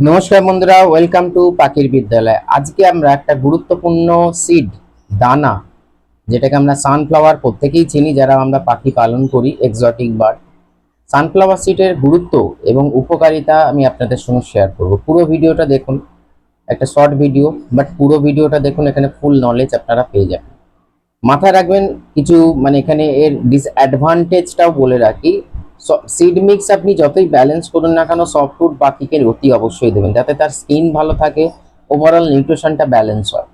নমস্কার বন্ধুরা welcome to পাখির বিদ্যালয়। আজকে আমরা একটা গুরুত্বপূর্ণ সিড দানা, যেটাকে আমরা সানফ্লাওয়ার প্রত্যেকেই চিনি, যারা আমরা পাখি পালন করি এক্সটিক বার্ড সানফ্লাওয়ার সিডের গুরুত্ব এবং উপকারিতা আমি আপনাদের সঙ্গে শেয়ার করব। পুরো ভিডিওটা দেখুন, একটা শর্ট ভিডিও বাট পুরো ভিডিওটা দেখুন, এখানে ফুল নলেজ আপনারা পেয়ে যাবেন। মাথায় রাখবেন, কিছু মানে এখানে এর ডিসঅ্যাডভান্টেজটাও বলে রাখি সিড মিক্স আপনি যতই ব্যালেন্স করুন না কেন সফট ফুড পাখিকে অতি অবশ্যই দেবেন, যাতে তার স্কিন ভালো থাকে ওভারঅল নিউট্রিশনটা ব্যালেন্স হয়।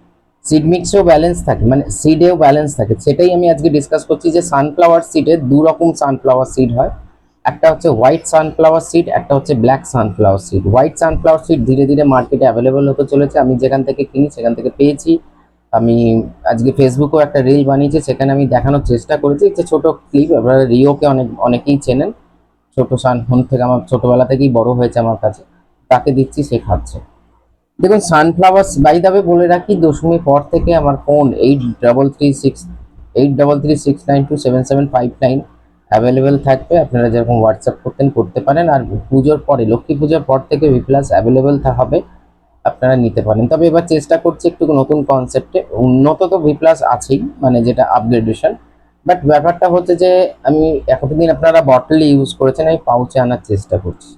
সিড মিক্সেও ব্যালেন্স থাকে মানে সিডেও ব্যালেন্স থাকে। সেটাই আমি আজকে ডিসকাস করছি যে সানফ্লাওয়ার সিডে দু রকম সানফ্লাওয়ার সিড হয়। একটা হচ্ছে হোয়াইট সানফ্লাওয়ার সিড একটা হচ্ছে black sunflower seed white sunflower seed ধীরে ধীরে মার্কেটে অ্যাভেলেবল হতে চলেছে। আমি যেখান থেকে কিনি, সেখান থেকে পেয়েছি। আমি আজকে ফেসবুকেও একটা রিল বানিয়েছি, সেখানে আমি দেখানোর চেষ্টা করেছি। একটা ছোট ক্লিপ আপনারা রিওকে অনেক, অনেকেই চেনেন। ছোট সান ফোন থেকে আমার, ছোটবেলা থেকেই বড় হয়েছে আমার কাছে। তাকে দিচ্ছি, সে খাচ্ছে। দেখুন সানফ্লাওয়ার্স বাই দাবে বলে রাখি দশমী পর থেকে আমার phone eight double three six eight double three six nine two seven seven five nine available থাকবে। আপনারা যেরকম হোয়াটসঅ্যাপ করতেন, করতে পারেন। আর পুজোর পরে, লক্ষ্মী পুজোর পর থেকে ভি প্লাস অ্যাভেলেবেল হবে। আপনারা নিতে পারেন। তবে এবার চেষ্টা করছি একটু নতুন কনসেপ্টে উন্নত তো ভি প্লাস আছেই মানে যেটা আপগ্রেডেশন বাট ব্যাপারটা হচ্ছে যে, আমি এতদিন আপনারা বটলে ইউজ করেছেন, আমি পাউচে আনার চেষ্টা করছি।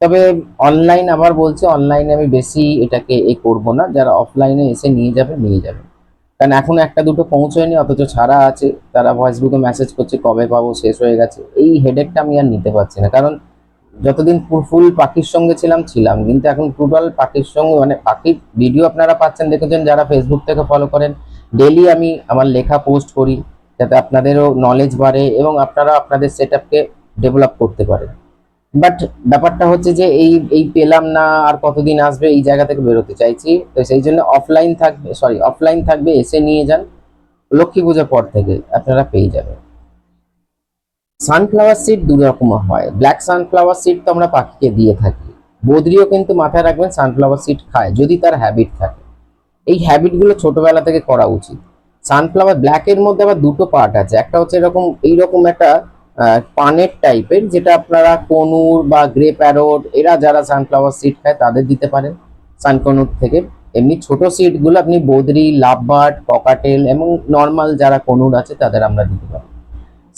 তবে অনলাইন আবার বলছি অনলাইনে আমি বেশি এটাকে এ করব না। যারা অফলাইনে এসে নিয়ে যাবে নিয়ে যাবে। কারণ এখন একটা দুটো পৌঁছয়নি, অথচ ছাড়া আছে। তারা ফেসবুকে মেসেজ করছে, কবে পাবো, শেষ হয়ে গেছে। এই হেডেকটা আমি আর নিতে পারছি না। কারণ যতদিন ফুল পাখির সঙ্গে ছিলাম ছিলাম। কিন্তু এখন টোটাল পাখির সঙ্গে মানে পাখির ভিডিও আপনারা পাচ্ছেন, দেখেছেন, যারা ফেসবুক থেকে ফলো করেন ডেলি আমি আমার লেখা পোস্ট করি, যাতে আপনাদেরও নলেজ বাড়ে এবং আপনারা আপনাদের সেট আপকে ডেভেলপ করতে পারেন। বাট ব্যাপারটা হচ্ছে যে, এই এই পেলাম না, আর কতদিন আসবে, এই জায়গা থেকে বেরোতে চাইছি। তো সেই জন্য অফলাইন থাকবে সরি অফলাইন থাকবে, এসে নিয়ে যান। লক্ষ্মী পুজোর পর থেকে আপনারা পেয়ে যাবেন। সানফ্লাওয়ার সিড দু রকম হয়। ব্ল্যাক সানফ্লাওয়ার সিড তো আমরা পাখিকে দিয়ে থাকি। বদ্রিও কিন্তু মাথায় রাখবেন সানফ্লাওয়ার সিড খায়, যদি তার হ্যাবিট থাকে। এই হ্যাবিটগুলো ছোটবেলা থেকে করা উচিত। সানফ্লাওয়ার ব্ল্যাকের মধ্যে আবার দুটো পার্ট আছে। একটা হচ্ছে এরকম, এইরকম একটা পানের টাইপের যেটা আপনারা কনুর বা গ্রে প্যারোট এরা যারা সানফ্লাওয়ার সিড খায় তাদের দিতে পারেন। সানকনুর থেকে। এমনি ছোট সিডগুলো আপনি বদ্রি লাভবার্ড ককাটেল এবং নর্মাল যারা কনুর আছে তাদের আমরা দিতে পারি।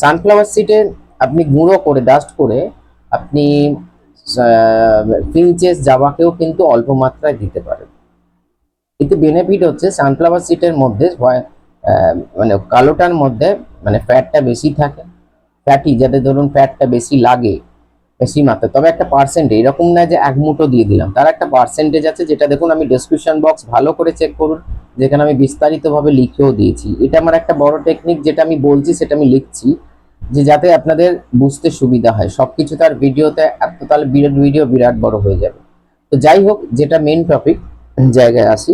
সানফ্লাওয়ার সিডে আপনি গুঁড়ো করে ডাস্ট করে আপনি ফিনচেস জাবাকেও কিন্তু অল্প মাত্রায় দিতে পারেন। কিন্তু বেনিফিট হচ্ছে সানফ্লাওয়ার সিটের মধ্যে মানে কালোটার মধ্যে মানে ফ্যাটটা বেশি থাকে। ফ্যাটি যাতে ধরুন ফ্যাটটা বেশি লাগে, বেশি মাত্রা। তবে একটা পার্সেন্ট এরকম না যে এক মুঠো দিয়ে দিলাম। তার একটা পার্সেন্টেজ আছে যেটা দেখুন আমি ডেসক্রিপশন বক্স ভালো করে চেক করুন, যেখানে আমি বিস্তারিতভাবে লিখেও দিয়েছি। এটা আমার একটা বড় টেকনিক যেটা আমি বলছি সেটা আমি লিখছি। যে যাতে আপনাদের বুঝতে সুবিধা হয়। সবকিছু তার ভিডিওতে এত তাহলে বিরাট ভিডিও বিরাট বড় হয়ে যাবে। তো যাই হোক, যেটা মেন টপিক জায়গায় আসি।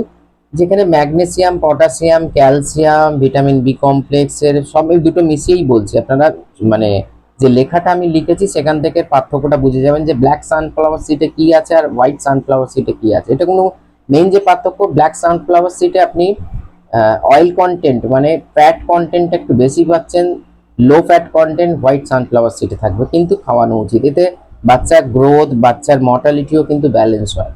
যেখানে magnesium potassium calcium, vitamin B কমপ্লেক্সের সব এই দুটো মিশিয়েই বলছি। আপনারা মানে যে লেখাটা আমি লিখেছি, সেখান থেকে পার্থক্যটা বুঝে যাবেন যে ব্ল্যাক সানফ্লাওয়ার সিটে কি আছে আর হোয়াইট সানফ্লাওয়ার সিটে কি আছে। এটা কোনো মেইন যে পার্থক্য ব্ল্যাক সানফ্লাওয়ার সিটে আপনি অয়েল কন্টেন্ট মানে ফ্যাট কন্টেন্ট একটু বেশি পাচ্ছেন low fat content white sunflower সিটে থাকবে, কিন্তু খাওয়ানো উচিত। এতে বাচ্চার গ্রোথ বাচ্চার মর্টালিটিও কিন্তু ব্যালেন্স হয়।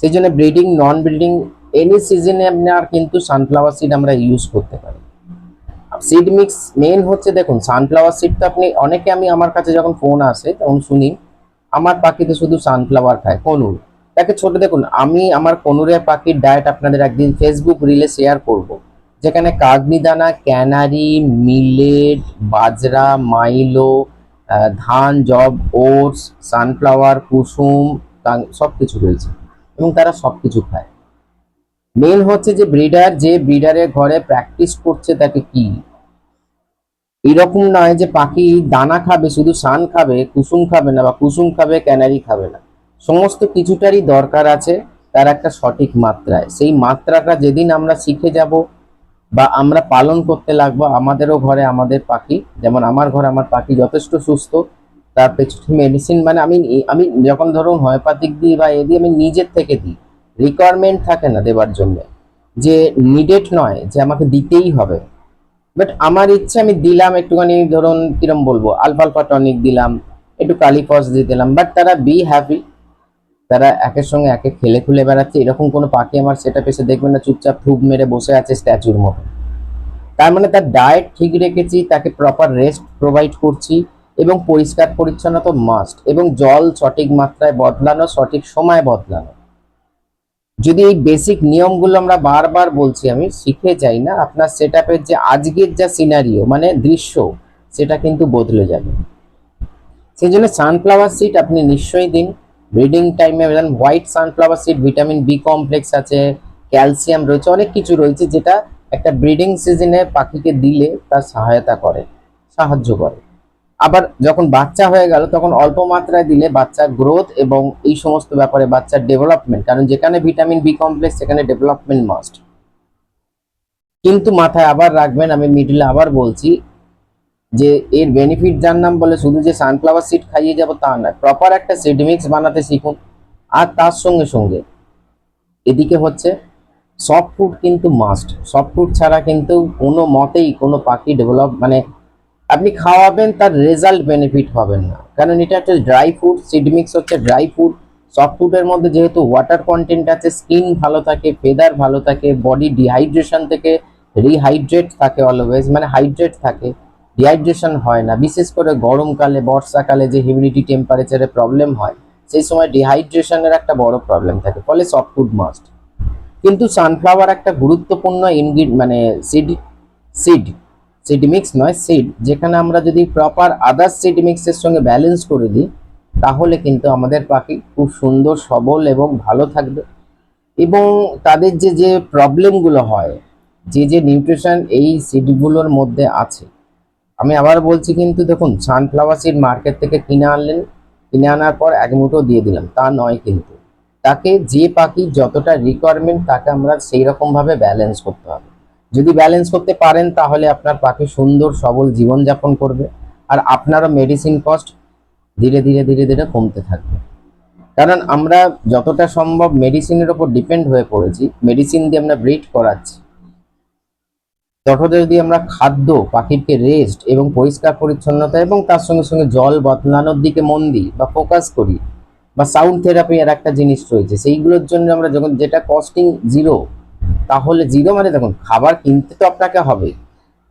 সেই জন্য ব্রিডিং নন ব্রিডিং এনি সিজনে আপনার কিন্তু সানফ্লাওয়ার সিড আমরা ইউজ করতে পারি। সিড মিক্স মেন হচ্ছে, দেখুন সানফ্লাওয়ার সিড তো আপনি, অনেকে আমি আমার কাছে যখন ফোন আসে, তখন শুনি, আমার পাখিতে শুধু সানফ্লাওয়ার খায়, কনুর। তাকে ছোট, দেখুন, আমি আমার কনুরের পাখির ডায়েট আপনাদের একদিন ফেসবুক রিলে শেয়ার করব। যেখানে কাগনিদানা ক্যানারি, মিলেট, বাজরা, মাইলো ধান জব ওটস, সানফ্লাওয়ার, কুসুম সব কিছু রয়েছে। এবং তারা সব কিছু খায়। মেন হচ্ছে যে ব্রিডার, যে ব্রিডারের ঘরে প্র্যাকটিস করছে তাকে কি? এরকম নয় যে পাখি দানা খাবে, শুধু সান খাবে, কুসুম খাবে না বা কুসুম খাবে, ক্যানারি খাবে না। সমস্ত কিছুটারই দরকার আছে, তার একটা সঠিক মাত্রায়। সেই মাত্রাটা যেদিন আমরা শিখে যাব বা আমরা পালন করতে লাগবো আমাদেরও ঘরে, আমাদের পাখি। যেমন আমার ঘরে আমার পাখি যথেষ্ট সুস্থ, তার পেছনে মেডিসিন মানে আমি আমি যখন ধরুন হোমিওপ্যাথিক দিই বা এ দিই, আমি নিজের থেকে দিই। রিকোয়ারমেন্ট থাকে না দেবার জন্য। যে নিডেড নয়, যে আমাকে দিতেই হবে। বাট আমার ইচ্ছে, আমি দিলাম, একটুখানি ধরুন কিরম বলব আলফালফা টনিক দিলাম, একটু কালিফস দিয়ে দিলাম। বাট তারা বি হ্যাপি তারা একের সঙ্গে একে খেলে খুলে বেড়াচ্ছে। এরকম কোনো পাখি আমার সেটা পেছে দেখবেন না, চুপচাপ থুপ মেরে বসে আছে স্ট্যাচুর মতো। তার মানে তার ডায়েট ঠিক রেখেছি, তাকে প্রপার রেস্ট প্রোভাইড করছি এবং পরিষ্কার পরিচ্ছন্নতা মাস্ট এবং জল সঠিক মাত্রায় বদলানো, সঠিক সময় বদলানো। যদি এই বেসিক নিয়মগুলো আমরা বারবার বলছি, আমি শিখে যাই না, আপনার সেট যে আজকের যা সিনারিও মানে দৃশ্য, সেটা কিন্তু বদলে যাবে। সেই জন্য সানফ্লাওয়ার সিড আপনি নিশ্চয়ই দিন। ব্রিডিং টাইমে white sunflower seed, vitamin B complex আছে, ক্যালসিয়াম রয়েছে, অনেক কিছু রয়েছে যেটা একটা ব্রিডিং সিজনে পাখিকে দিলে তার সহায়তা করে, সাহায্য করে। আবার যখন বাচ্চা হয়ে গেল, তখন অল্প মাত্রায় দিলে বাচ্চার গ্রোথ এবং এই সমস্ত ব্যাপারে বাচ্চার ডেভেলপমেন্ট কারণ যেখানে ভিটামিন বি কমপ্লেক্স, সেখানে ডেভেলপমেন্ট মাস্ট কিন্তু মাথায় আবার রাখবেন, আমি মিডলে আবার বলছি যে এর বেনিফিট নাম বলে শুধু যে সানফ্লাওয়ার সিড খাইয়ে যাব তা নয় প্রপার একটা সিড মিক্স বানাতে শিখুন। আর তার সঙ্গে সঙ্গে এদিকে হচ্ছে সফট ফুড কিন্তু মাস্ট সফট ফুড ছাড়া কিন্তু কোনো মতেই কোনো পাখি ডেভেলপ মানে আপনি খাওয়াবেন তার রেজাল্ট বেনিফিট হবেন না। কারণ এটা একটা ড্রাই ফুড সিড মিক্স হচ্ছে ড্রাই ফুড সফট ফুডের মধ্যে যেহেতু ওয়াটার কন্টেন্ট আছে স্কিন ভালো থাকে ফেদার ভালো থাকে বডি ডিহাইড্রেশন থেকে রিহাইড্রেট থাকে অলওয়েজ মানে হাইড্রেট থাকে। ডিহাইড্রেশন হয় না। বিশেষ করে গরমকালে, বর্ষাকালে যে হিউমিডিটি টেম্পারেচারে প্রবলেম হয়, সেই সময় ডিহাইড্রেশনের একটা বড় প্রবলেম থাকে, ফলে সফট ফুড মাস্ট কিন্তু সানফ্লাওয়ার একটা গুরুত্বপূর্ণ ইনগ্রিড মানে সিড সিড সিড মিক্স নয় সিড যেখানে আমরা যদি প্রপার আদার্স সিড মিক্সের সঙ্গে ব্যালেন্স করে দিই, তাহলে কিন্তু আমাদের পাখি খুব সুন্দর, সবল এবং ভালো থাকবে। এবং তাদের যে যে প্রবলেমগুলো হয়, যে যে নিউট্রিশন এই সিডগুলোর মধ্যে আছে আমি আবার বলছি কিন্তু দেখুন সানফ্লাওয়ার সিড মার্কেট থেকে কিনে আনলেন, কিনে আনার পর এক মুঠো দিয়ে দিলাম, তা নয় কিন্তু। তাকে যে পাখি যতটা রিকোয়ারমেন্ট তাকে আমরা সেই রকমভাবে ব্যালেন্স করতে হবে। যদি ব্যালেন্স করতে পারেন, তাহলে আপনার পাখি সুন্দর, সবল জীবনযাপন করবে, আর আপনারও মেডিসিন কস্ট ধীরে ধীরে ধীরে ধীরে কমতে থাকবে। কারণ আমরা যতটা সম্ভব মেডিসিনের ওপর ডিপেন্ড হয়ে পড়েছি মেডিসিন দিয়ে আমরা ব্রিড করাচ্ছি। ততটা যদি আমরা খাদ্য পাখিকে রেস্ট এবং পরিষ্কার পরিচ্ছন্নতা এবং তার সঙ্গে সঙ্গে জল বদলানোর দিকে মন দিই বা ফোকাস করি বা সাউন্ড থেরাপি আর একটা জিনিস রয়েছে। সেইগুলোর জন্য আমরা যখন যেটা কস্টিং জিরো তাহলে জিরো মানে দেখুন, খাবার কিনতে তো আপনাকে হবে।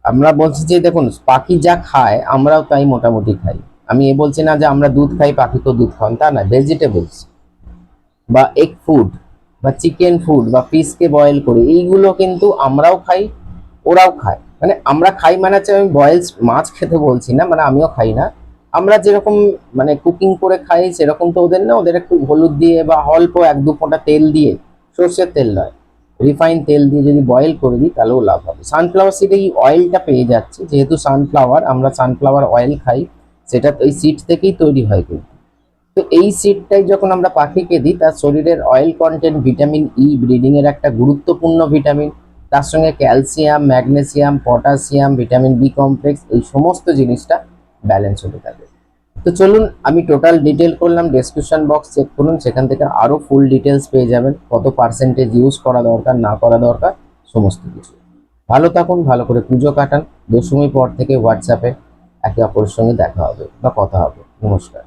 আমরা বলছি যে দেখুন, পাখি যা খায়, আমরাও তাই মোটামুটি খাই। আমি এ বলছি না যে আমরা দুধ খাই পাখিকেও দুধ খাওয়ান, তা না ভেজিটেবলস বা এগ ফুড বা চিকেন ফুড বা ফিশকে বয়েল করে, এইগুলো কিন্তু আমরাও খাই ওরাও খায়। মানে আমরা খাই মানে হচ্ছে আমি বয়েলস মাছ খেতে বলছি না মানে আমিও খাই না। আমরা যেরকম মানে কুকিং করে খাই সেরকম তো ওদের না, ওদের একটু হলুদ দিয়ে বা অল্প এক দু ফোঁটা তেল দিয়ে, সর্ষের তেল নয় রিফাইন তেল দিয়ে যদি বয়েল করে দিই তাহলেও লাভ হবে। সানফ্লাওয়ার সিডে এই অয়েলটা পেয়ে যাচ্ছে, যেহেতু সানফ্লাওয়ার আমরা সানফ্লাওয়ার অয়েল খাই, সেটা এই সিড থেকেই তৈরি হয় কিন্তু। তো এই সিডটাই যখন আমরা পাখিকে দিই, তার শরীরের অয়েল কন্টেন্ট ভিটামিন ই ব্রিডিংয়ের একটা গুরুত্বপূর্ণ ভিটামিন তার সঙ্গে calcium, magnesium potassium vitamin B complex এই সমস্ত জিনিসটা ব্যালেন্স হতে থাকে। তো চলুন আমি টোটাল ডিটেল করলাম, ডেসক্রিপশন বক্স চেক করুন, সেখান থেকে আরও ফুল ডিটেলস পেয়ে যাবেন, কত পার্সেন্টেজ ইউজ করা দরকার, না করা দরকার, সমস্ত কিছু। ভালো থাকুন, ভালো করে পুজো কাটান দশমী পর থেকে হোয়াটসঅ্যাপে একে অপরের সঙ্গে দেখা হবে বা কথা হবে। নমস্কার।